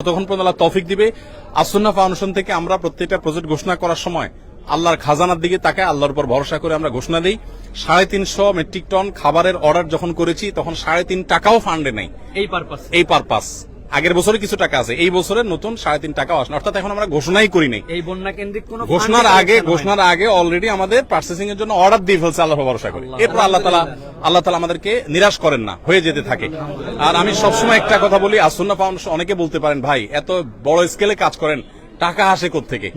ততক্ষণ পর্যন্ত আল্লাহ তৌফিক দিবে। আসন্না ফাউন্ডেশন থেকে আমরা প্রত্যেকটা প্রজেক্ট ঘোষণা করার সময় আল্লাহর খাজানার দিকে তাকে আল্লাহর উপর ভরসা করে আমরা ঘোষণা দিই। সাড়ে তিনশো মেট্রিক টন খাবারের অর্ডার যখন করেছি তখন সাড়ে তিন টাকাও ফান্ডে নেই। এই পারপাস এই পারপাস আগের বছরে কিছু টাকা আছে এই বছরের নতুন সাড়ে তিন টাকাও আসে অর্থাৎ এখন আমরা ঘোষণাই করি নাই। এই বন্যা কেন্দ্রিক কোন ঘোষণার আগে ঘোষণার আগে অলরেডি আমাদের পার্সেসিং এর জন্য অর্ডার দিয়ে ফেলছে আল্লাহ ভরসা করে। এরপর আল্লাহ তালা আল্লাহ তালা আমাদেরকে নিরাশ করেন না হয়ে যেতে থাকে। আর আমি সবসময় একটা কথা বলি আসন্না ফাউন্ডেশন অনেকে বলতে পারেন ভাই এত বড় স্কেলে কাজ করেন টাকা আসে থেকে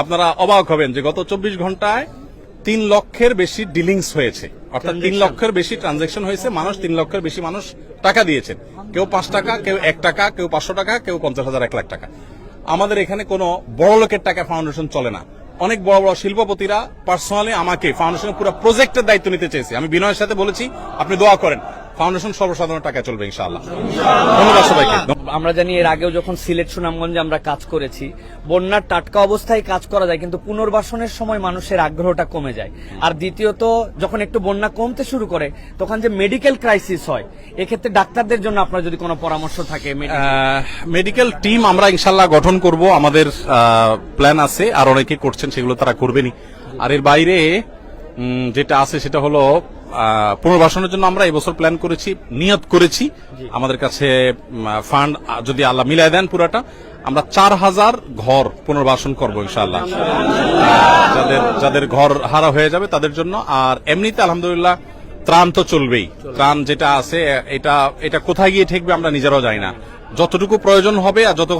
আপনারা অবাক হবেন যে গত চব্বিশ ঘন্টায় তিন লক্ষের বেশি ডিলিংস হয়েছে। অর্থাৎ তিন লক্ষের বেশি ট্রানজেকশন হয়েছে মানুষ তিন লক্ষের বেশি মানুষ টাকা দিয়েছেন। কেউ পাঁচ টাকা কেউ এক টাকা কেউ পাঁচশো টাকা কেউ পঞ্চাশ হাজার এক লাখ টাকা। আমাদের এখানে কোনো বড় লোকের টাকা ফাউন্ডেশন চলে না। অনেক বড় বড় শিল্পপতিরা পার্সোনালি আমাকে ফাউন্ডেশনের পুরো প্রজেক্টের দায়িত্ব নিতে চেয়েছে। আমি বিনয়ের সাথে বলেছি আপনি দোয়া করেন। ফাউন্ডেশন সর্বসাধারণ টাকা চলবে ইনশাআল্লাহ। ধন্যবাদ সবাইকে। আমরা জানি এর আগেও যখন সিলেট সুনামগঞ্জে আমরা কাজ করেছি বন্যার টাটকা অবস্থায় কাজ করা যায় কিন্তু পুনর্বাসনের সময় মানুষের আগ্রহটা কমে যায়। আর দ্বিতীয়ত যখন একটু বন্যা কমতে শুরু করে তখন যে মেডিকেল ক্রাইসিস হয় এক্ষেত্রে ডাক্তারদের জন্য আপনার যদি কোনো পরামর্শ থাকে মেডিকেল টিম আমরা ইনশাল্লাহ গঠন করব আমাদের প্ল্যান আছে আর অনেকে করছেন সেগুলো তারা করবেনই। আর এর বাইরে যেটা আছে সেটা হলো পুনর্বাসনের জন্য আমরা এবছর প্ল্যান করেছি নিয়ত করেছি। আমাদের কাছে ফান্ড যদি আল্লাহ মিলাই দেন পুরাটা আমরা চার হাজার ঘর পুনর্বাসন করব ইনশাল্লাহ যাদের যাদের ঘর হারা হয়ে যাবে তাদের জন্য। আর এমনিতে আলহামদুলিল্লাহ ত্রাণ তো চলবেই। ত্রাণ যেটা আছে এটা এটা কোথায় গিয়ে ঠেকবে আমরা নিজেরাও জানি না। যতটুকু প্রয়োজন হবে আর যত